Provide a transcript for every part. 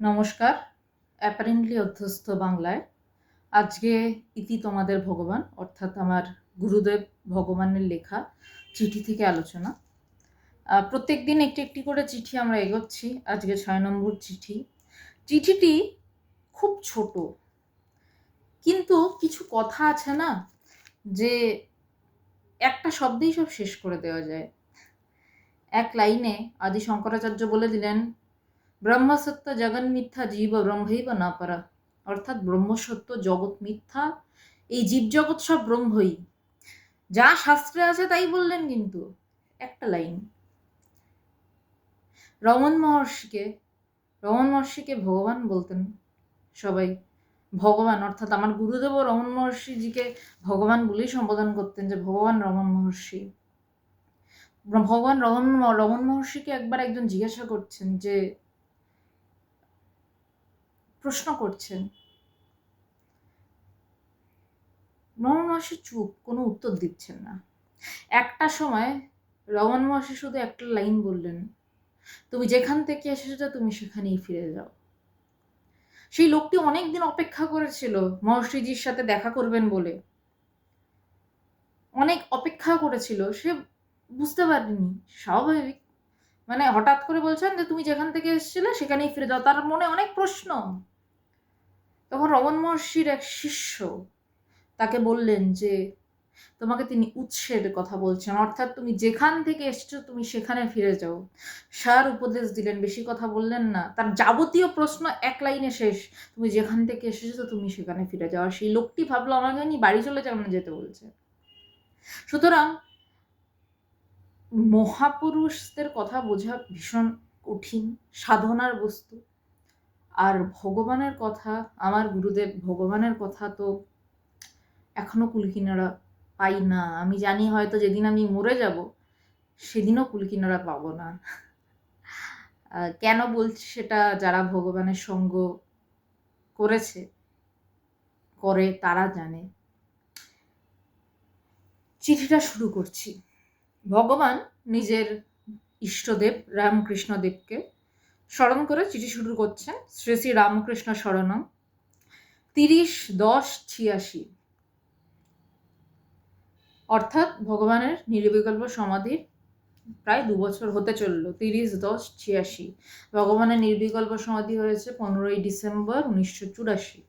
নমস্কার। অ্যাপারেন্টলি অধ্যস্ত বাংলায়। আজকে ইতি তোমাদের ভগবান, অর্থাৎ আমার গুরুদেব ভগবানের লেখা চিঠি থেকে আলোচনা। প্রত্যেক দিন একটি একটি করে চিঠি আমরা এগোচ্ছি। আজকে ছয় নম্বর চিঠি। চিঠিটি খুব ছোট, কিন্তু কিছু কথা আছে না, যে একটা শব্দেই সব শেষ করে দেওয়া যায়। এক লাইনে আদি শঙ্করাচার্য বলে দিলেন ব্রহ্মসত্য জগন মিথ্যা, জীব ব্রহ্মৈব না পারা। অর্থাৎ ব্রহ্মসত্য জগৎ মিথ্যা, এই জীবজগৎ সব ব্রহ্মই। যা শাস্ত্রে আছে তাই বললেন কিন্তু। একটা লাইন। রমন মহর্ষিকে রমন মহর্ষিকে ভগবান বলতেন সবাই। ভগবান, অর্থাৎ আমার গুরুদেব রমন মহর্ষিজিকে ভগবান বলেই সম্বোধন করতেন যে, ভগবান রমন মহর্ষি। ভগবান রমন রমন মহর্ষিকে একবার একজন জিজ্ঞাসা করছেন যে প্রশ্ন করছেন। রমন মহর্ষি চুপ, কোনো উত্তর দিচ্ছেন না। একটা সময় রমন মহর্ষি শুধু একটা লাইন বললেন, তুমি যেখান থেকে এসেছ, তুমি সেখানেই ফিরে যাও। সেই লোকটি অনেকদিন অপেক্ষা করেছিল মহর্ষিজির সাথে দেখা করবেন বলে। অনেক অপেক্ষা করেছিল, সে বুঝতে পারেনি, স্বাভাবিক। মানে হঠাৎ করে বলছেন যে, তুমি যেখান থেকে এসেছিলে, সেখানেই ফিরে যাও। তার মনে অনেক প্রশ্ন। তখন রমন মহর্ষির এক শিষ্য তাকে বললেন যে, তোমাকে তিনি উৎসের কথা বলছেন, অর্থাৎ তুমি যেখান থেকে এসছো তুমি সেখানে ফিরে যাও। সার উপদেশ দিলেন, বেশি কথা বললেন না। তার যাবতীয় প্রশ্ন এক লাইনে শেষ, তুমি যেখান থেকে এসেছ তুমি সেখানে ফিরে যাও। আর সেই লোকটি ভাবলো, আমাকে নিয়ে বাড়ি চলে যাও না যেতে বলছে। সুতরাং মহাপুরুষদের কথা বোঝা ভীষণ কঠিন, সাধনার বস্তু। আর ভগবানের কথা, আমার গুরুদেব ভগবানের কথা তো এখনও কুলকিনারা পাই না। আমি জানি হয়তো যেদিন আমি মরে যাব, সেদিনও কুলকিনারা পাবো না। কেন বলছি সেটা যারা ভগবানের সঙ্গ করেছে, করে তারা জানে। চিঠিটা শুরু করছি। ভগবান নিজের ইষ্টদেব রামকৃষ্ণদেবকে স্মরণ করে চিঠি শুরু করছে শ্রী শ্রী রামকৃষ্ণ স্মরণম। তিরিশ দশ ছিয়াশি। অর্থাৎ ভগবানের নির্বিকল্প সমাধির প্রায় দু বছর হতে চলল, তিরিশ দশ ছিয়াশি। ভগবানের নির্বিকল্প সমাধি হয়েছে পনেরোই ডিসেম্বর উনিশশো চুরাশি।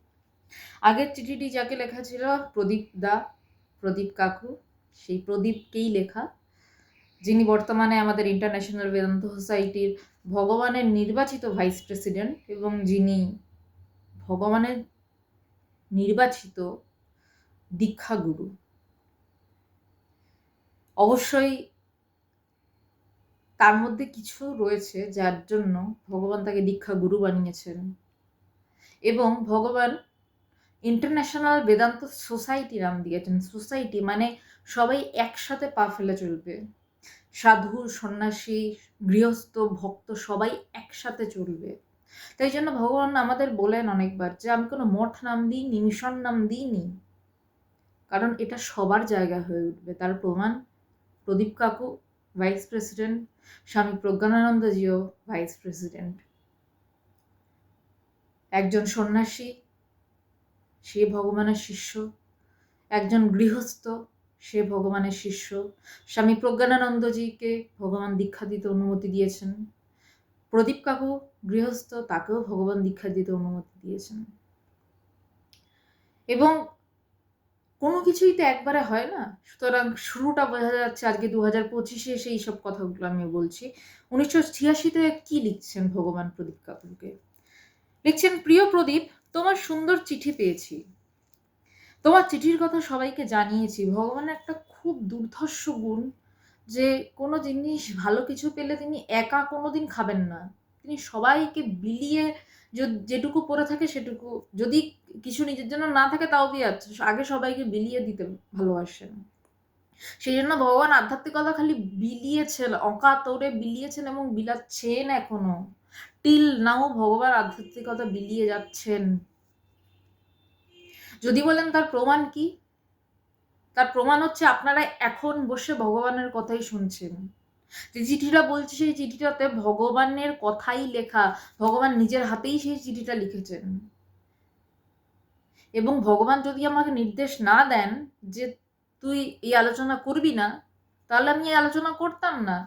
আগের চিঠিটি যাকে লেখা ছিল প্রদীপ দা, প্রদীপ কাকু, সেই প্রদীপকেই লেখা যিনি বর্তমানে আমাদের ইন্টারন্যাশনাল বেদান্ত সোসাইটির ভগবানের নির্বাচিত ভাইস প্রেসিডেন্ট এবং যিনি ভগবানের নির্বাচিত দীক্ষাগুরু অবশ্যই তার মধ্যে কিছু রয়েছে যার জন্য ভগবান তাকে দীক্ষা গুরু বানিয়েছেন এবং ভগবান ইন্টারন্যাশনাল বেদান্ত সোসাইটি নাম দিয়েছেন। সোসাইটি মানে সবাই একসাথে পা ফেলে চলবে। সাধু, সন্ন্যাসী, গৃহস্থ, ভক্ত সবাই একসাথে চলবে। তাই জন্য ভগবান আমাদের বলেন অনেকবার যে, আমি কোনো মঠ নাম দিইনি, মিশন নাম দিইনি। কারণ এটা সবার জায়গা হয়ে উঠবে। তার প্রমাণ প্রদীপ কাকু, ভাইস প্রেসিডেন্ট, স্বামী প্রজ্ঞানানন্দজিও ভাইস প্রেসিডেন্ট। একজন সন্ন্যাসী, সে ভগবানের শিষ্য। একজন গৃহস্থ সে ভগবানের শিষ্য। স্বামী প্রজ্ঞানানন্দজিকে ভগবান দীক্ষা দিতে অনুমতি দিয়েছেন। প্রদীপ কাকু গৃহস্থ, তাকেও ভগবান দীক্ষা দিতে অনুমতি দিয়েছেন। এবং কোনো কিছুই তো একবারে হয় না। সুতরাং শুরুটা বোঝা যাচ্ছে আজকে দু হাজার পঁচিশে এসে এইসব কথাগুলো আমি বলছি। উনিশশো ছিয়াশিতে কি লিখছেন ভগবান প্রদীপ কাপুরকে লিখছেন, প্রিয় প্রদীপ, তোমার সুন্দর চিঠি পেয়েছি। তোমার চিঠির কথা সবাইকে জানিয়েছি। ভগবানের একটা খুব দুর্ধর্ষ গুণ যে কোনো জিনিস ভালো কিছু পেলে তিনি একা কোনো দিন খাবেন না। তিনি সবাইকে বিলিয়ে যেটুকু পরে থাকে সেটুকু। যদি কিছু নিজের জন্য না থাকে তাও আছে? আগে সবাইকে বিলিয়ে দিতে ভালোবাসেন। সেই জন্য ভগবান আধ্যাত্মিকতা খালি বিলিয়েছেন অকাতরে বিলিয়েছেন এবং বিলাচ্ছেন এখনও। টিল নাও ভগবান আধ্যাত্মিকতা বিলিয়ে যাচ্ছেন। যদি বলেন তার প্রমাণ কি? তার প্রমাণ হচ্ছে আপনারা এখন বসে ভগবানের কথাই শুনছেন। যে চিঠিটা বলছে সেই চিঠিটাতে ভগবানের কথাই লেখা, ভগবান নিজের হাতেই সেই চিঠিটা লিখেছেন। এবং ভগবান যদি আমাকে নির্দেশ না দেন যে তুই এই আলোচনা করবি না তাহলে আমি আলোচনা করতাম না।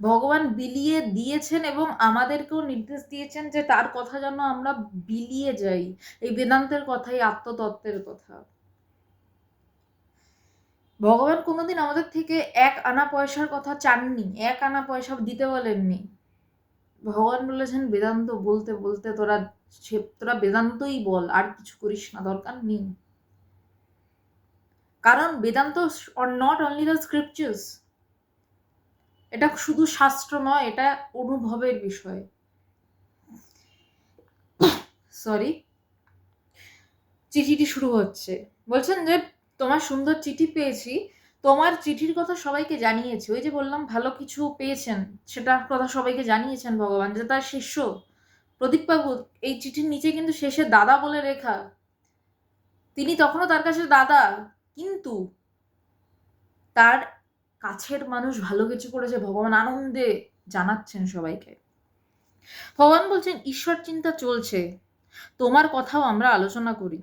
ভগবান বিলিয়ে দিয়েছেন এবং আমাদেরকেও নির্দেশ দিয়েছেন যে তার কথা যেন আমরা বিলিয়ে যাই। এই বেদান্তের কথাই আত্মতত্ত্বের কথা। ভগবান কোনোদিন আমাদের থেকে এক আনা পয়সার কথা চাননি, এক আনা পয়সা দিতে বলেননি। ভগবান বলেছেন, বেদান্ত বলতে বলতে তোরা সে, তোরা বেদান্তই বল, আর কিছু করিস না, দরকার নেই। কারণ Vedanta not only the scriptures এটা শুধু শাস্ত্র নয়, এটা অনুভবের বিষয়। সরি চিঠিটি শুরু হচ্ছে। বলছেন যে, তোমার সুন্দর চিঠি পেয়েছি। তোমার চিঠির কথা সবাইকে জানিয়েছি। ওই যে বললাম, ভালো কিছু পেয়েছেন। সেটার কথা সবাইকে জানিয়েছেন ভগবান যে তার শিষ্য। প্রদীপবাবু, এই চিঠির নিচে কিন্তু শেষে দাদা বলে রেখা তিনি তখনও তার কাছে দাদা। কিন্তু তার কাছের মানুষ ভালো কিছু করেছে, ভগবান আনন্দে জানাচ্ছেন সবাইকে। ভগবান বলছেন, ঈশ্বর চিন্তা চলছে, তোমার কথাও আমরা আলোচনা করি।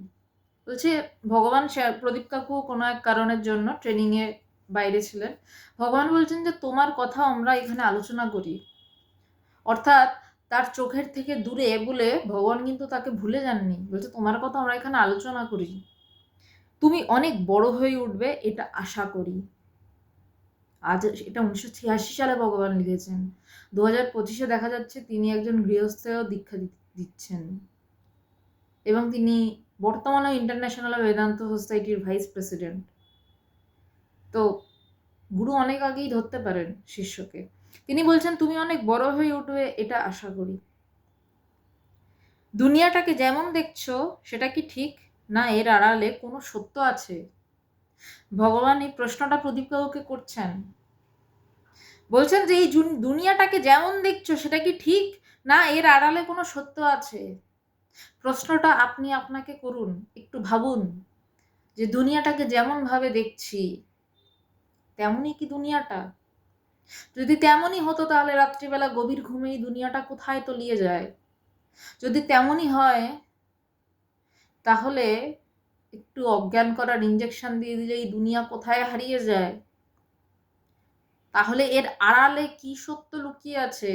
বলছে, ভগবান প্রদীপ কাকু কোনো এক কারণের জন্য ট্রেনিংয়ে বাইরে ছিলেন। ভগবান বলছেন যে, তোমার কথা আমরা এখানে আলোচনা করি। অর্থাৎ তার চোখের থেকে দূরে বলে ভগবান কিন্তু তাকে ভুলে যাননি। বলছে, তোমার কথা আমরা এখানে আলোচনা করি। তুমি অনেক বড় হয়ে উঠবে, এটা আশা করি। আজ এটা উনিশশো ছিয়াশি সালে ভগবান লিখেছেন। দু হাজার পঁচিশে দেখা যাচ্ছে তিনি একজন গৃহস্থেও দীক্ষা দিচ্ছেন। এবং তিনি বর্তমানে ইন্টারন্যাশনাল বেদান্ত সোসাইটির ভাইস প্রেসিডেন্ট তো গুরু অনেক আগেই ধরতে পারেন শিষ্যকে। তিনি বলছেন, তুমি অনেক বড় হয়ে উঠবে, এটা আশা করি। দুনিয়াটাকে যেমন দেখছ, সেটা কি ঠিক? না, এর আড়ালে কোনো সত্য আছে? ভগবান এই প্রশ্নটা প্রদীপ কাকুকে করছেন। বলছেন যে, এই দুনিয়াটাকে যেমন দেখছ, সেটা কি ঠিক? না, এর আড়ালে কোনো সত্য আছে? প্রশ্নটা আপনি আপনাকে করুন, একটু ভাবুন যে, দুনিয়াটাকে যেমনভাবে দেখছি, তেমনই কি দুনিয়াটা? যদি তেমনই হতো, তাহলে রাত্রিবেলা গভীর ঘুমেই দুনিয়াটা কোথায় তলিয়ে যায়? যদি তেমনই হয়, তাহলে একটু অজ্ঞান করার ইঞ্জেকশন দিয়ে দিলে এই দুনিয়া কোথায় হারিয়ে যায়? তাহলে এর আড়ালে কি সত্য লুকিয়ে আছে?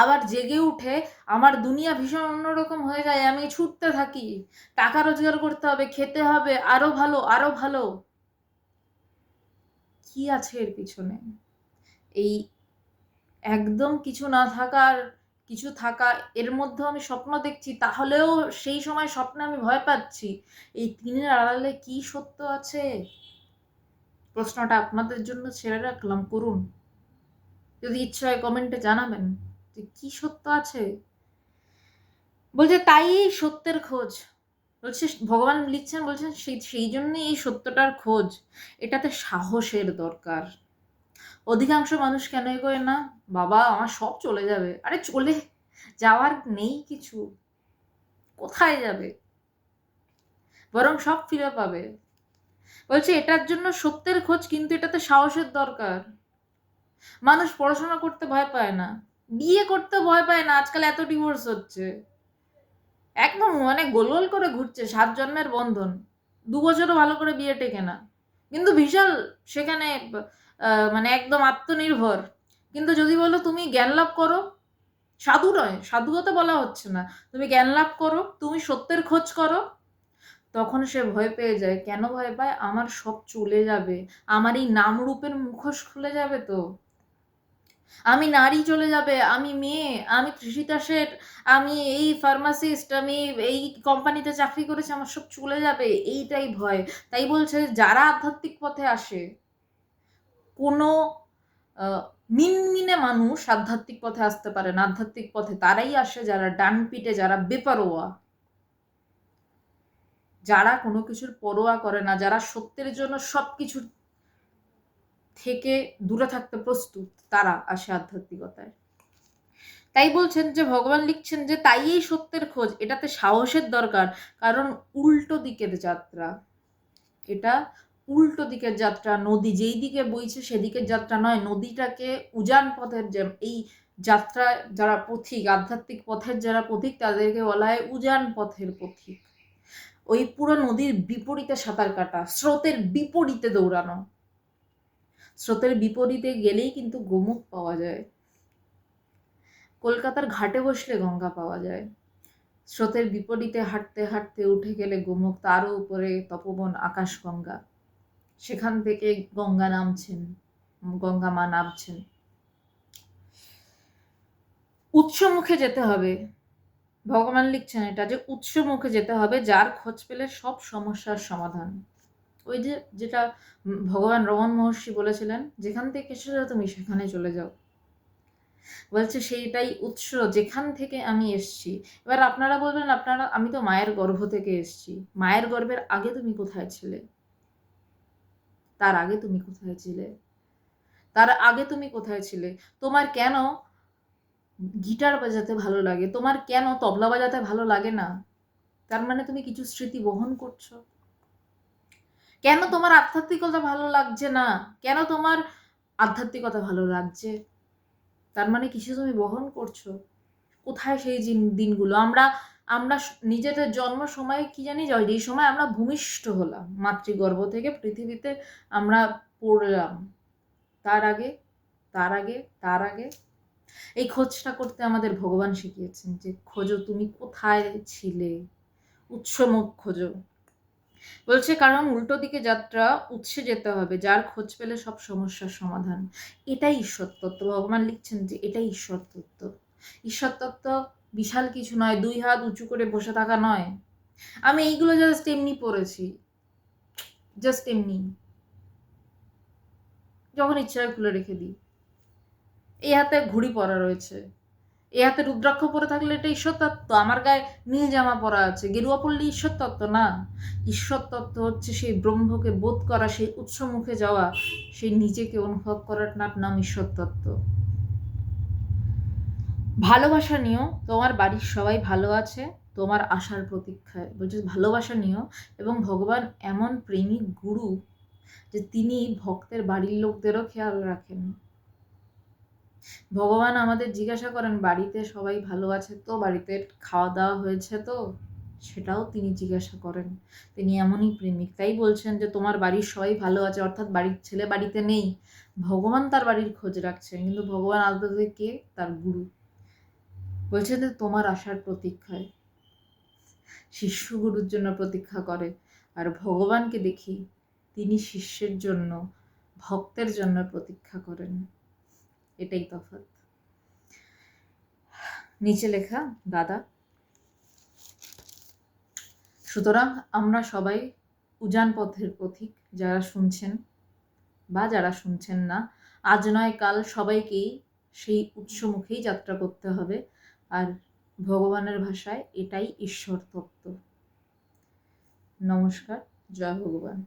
আবার জেগে উঠে আমার দুনিয়া ভীষণ অন্যরকম হয়ে যায়, আমি ছুটতে থাকি। টাকা রোজগার করতে হবে, খেতে হবে, আরও ভালো আরও ভালো। কি আছে এর পিছনে? এই একদম কিছু না থাকার কিছু থাকা এর মধ্যেও আমি স্বপ্ন দেখছি, তাহলেও সেই সময় স্বপ্নে আমি ভয় পাচ্ছি। এই তিনের আড়ালে কি সত্য আছে? প্রশ্নটা আপনাদের জন্য ছেড়ে রাখলাম, করুন। যদি ইচ্ছা হয় কমেন্টে জানাবেন যে কি সত্য আছে। বলছে, তাই এই সত্যের খোঁজ। বলছে, ভগবান লিখছেন, বলছেন, সেই সেই জন্যই এই সত্যটার খোঁজ। এটাতে সাহসের দরকার। অধিকাংশ মানুষ কেন করে না? বাবা, আমার সব চলে যাবে। আরে চলে যাওয়ার নেই কিছু। কোথায় যাবে? বরং সব ফিরে পাবে। বলছে, এটার জন্য সত্যের খোঁজ কিন্তু এটাতে সাহসের দরকার। মানুষ পড়াশোনা করতে ভয় পায় না। বিয়ে করতে ভয় পায় না। আজকাল এত ডিভোর্স হচ্ছে। একদম মানে গোলগোল করে ঘুরছে। সাত জন্মের বন্ধন। দু বছরও ভালো করে বিয়ে টেকে না। কিন্তু বিশাল সেখানে মানে একদম আত্মনির্ভর। কিন্তু যদি বলো তুমি জ্ঞান লাভ করো, সাধু নয় সাধুও তো বলা হচ্ছে না। তুমি জ্ঞান লাভ করো, তুমি সত্যের খোঁজ করো, তখন সে ভয় পেয়ে যায়। কেন ভয় পায়? আমার সব চলে যাবে। আমার এই নামরূপের মুখোশ খুলে যাবে তো। আমি নারী চলে যাবে, আমি মেয়ে, আমি তৃষিতা আমি এই ফার্মাসিস্ট আমি এই কোম্পানিতে চাকরি করেছি, আমার সব চলে যাবে। এইটাই ভয়। তাই বলছে যারা আধ্যাত্মিক পথে আসে কোনো মিনমিনে মানুষ আধ্যাত্মিক পথে আসতে পারে না। আধ্যাত্মিক পথে তারাই আসে যারা ডান পিটে যারা বেপারোয়া। যারা কোনো কিছুর পরোয়া করে না, যারা সত্যের জন্য সব কিছু থেকে দূরে থাকতে প্রস্তুত, তারা আসে আধ্যাত্মিকতায়। তাই বলছেন যে, ভগবান লিখছেন যে, তাই এই সত্যের খোঁজ। এটাতে সাহসের দরকার, কারণ উল্টো দিকের যাত্রা। এটা উল্টো দিকের যাত্রা, নদী যেই দিকে বইছে সেদিকের যাত্রা নয়, নদীটাকে উজান পথের যে এই যাত্রা যারা পথিক, আধ্যাত্মিক পথের যারা পথিক, তাদেরকে বলা হয় উজান পথের পথিক। ওই পুরো নদীর বিপরীতে সাঁতার কাটা, স্রোতের বিপরীতে দৌড়ানো। স্রোতের বিপরীতে গেলেই কিন্তু গোমুখ পাওয়া যায়। কলকাতার ঘাটে বসলে গঙ্গা পাওয়া যায়। স্রোতের বিপরীতে হাঁটতে হাঁটতে উঠে গেলে গোমুখ, তারও উপরে তপবন আকাশগঙ্গা। সেখান থেকে গঙ্গা নামছেন, গঙ্গা মা নামছেন। উৎস মুখে যেতে হবে। ভগবান লিখছেন এটা যে উৎস মুখে যেতে হবে, যার খোঁজ পেলে সব সমস্যার সমাধান। ওই যে যেটা ভগবান রমন মহর্ষি বলেছিলেন, যেখান থেকে এসেছ তুমি, সেখানে চলে যাও। বলছে, সেইটাই উৎস, যেখান থেকে আমি এসছি। এবার আপনারা বলবেন, আপনারা, আমি তো মায়ের গর্ভ থেকে এসছি। মায়ের গর্ভের আগে তুমি কোথায় ছিলে? তার আগে তুমি কোথায় ছিলে? তার আগে তুমি কোথায় ছিলে? তোমার কেন গিটার বাজাতে ভালো লাগে? তোমার কেন তবলা বাজাতে ভালো লাগে না? তার মানে তুমি কিছু স্মৃতি বহন করছ? কেন তোমার আধ্যাত্মিকতা ভালো লাগছে না? কেন তোমার আধ্যাত্মিকতা ভালো লাগছে? তার মানে কিছু তুমি বহন করছ? কোথায় সেই দিনগুলো? আমরা আমরা নিজেদের জন্ম সময় কি জানি যাই যেই সময় আমরা ভূমিষ্ঠ হলাম, মাতৃগর্ভ থেকে পৃথিবীতে আমরা পড়লাম। তার আগে তার আগে তার আগে। এই খোঁজটা করতে আমাদের ভগবান শিখিয়েছেন যে, খোঁজো, তুমি কোথায় ছিলে? উৎসমুখ খোঁজো। বলছে, কারণ উল্টো দিকে যাত্রা উৎসে যেতে হবে, যার খোঁজ পেলে সব সমস্যার সমাধান। এটাই ঈশ্বর তত্ত্ব ভগবান লিখছেন যে, এটাই ঈশ্বর তত্ত্ব ঈশ্বর তত্ত্ব বিশাল কিছু নয়, দুই হাত উঁচু করে বসে থাকা নয়। আমি এইগুলো জাস্ট এমনি পড়েছি। জাস্ট এমনি। যখন ইচ্ছা খুলে রেখে দিই। এই হাতে ঘুড়ি পরা রয়েছে। এই হাতে রুদ্রাক্ষ পরে থাকলে এটা ঈশ্বর তত্ত্ব। আমার গায়ে নীল জামা পরা আছে। গেরুয়া পড়লে ঈশ্বর তত্ত্ব না। ঈশ্বর তত্ত্ব হচ্ছে সেই ব্রহ্মকে বোধ করা, সেই উৎসমুখে যাওয়া, সেই নিজেকে অনুভব করার নাম ঈশ্বর তত্ত্ব। ভালোবাসা নিও, তোমার বাড়ির সবাই ভালো আছে, তোমার আশার প্রতীক্ষায়, বলছে ভালোবাসা নিও এবং ভগবান এমন প্রেমিক গুরু যে তিনি ভক্তের বাড়ির লোকদেরও খেয়াল রাখেন। ভগবান আমাদের জিজ্ঞাসা করেন, বাড়িতে সবাই ভালো আছে তো? বাড়িতে খাওয়া দাওয়া হয়েছে তো? সেটাও তিনি জিজ্ঞাসা করেন। তিনি এমনই প্রেমিক। তাই বলছেন যে, তোমার বাড়ির সবাই ভালো আছে, অর্থাৎ বাড়ির ছেলে বাড়িতে নেই। ভগবান তার বাড়ির খোঁজ রাখছেন কিন্তু ভগবান আদতে কে? তার গুরু। বলছেন যে তোমার আসার প্রতীক্ষায়। শিষ্য গুরুর জন্য প্রতীক্ষা করে। আর ভগবানকে দেখি তিনি শিষ্যের জন্য, ভক্তের জন্য প্রতীক্ষা করেন। এটাই তফাৎ। নিচে লেখা, দাদা। সুতরাং আমরা সবাই উজান পথের পথিক, যারা শুনছেন বা যারা শুনছেন না, আজ নয় কাল সবাইকেই সেই উৎসমুখেই যাত্রা করতে হবে। আর ভগবানের ভাষায় এটাই ঈশ্বর তত্ত্ব নমস্কার জয় ভগবান।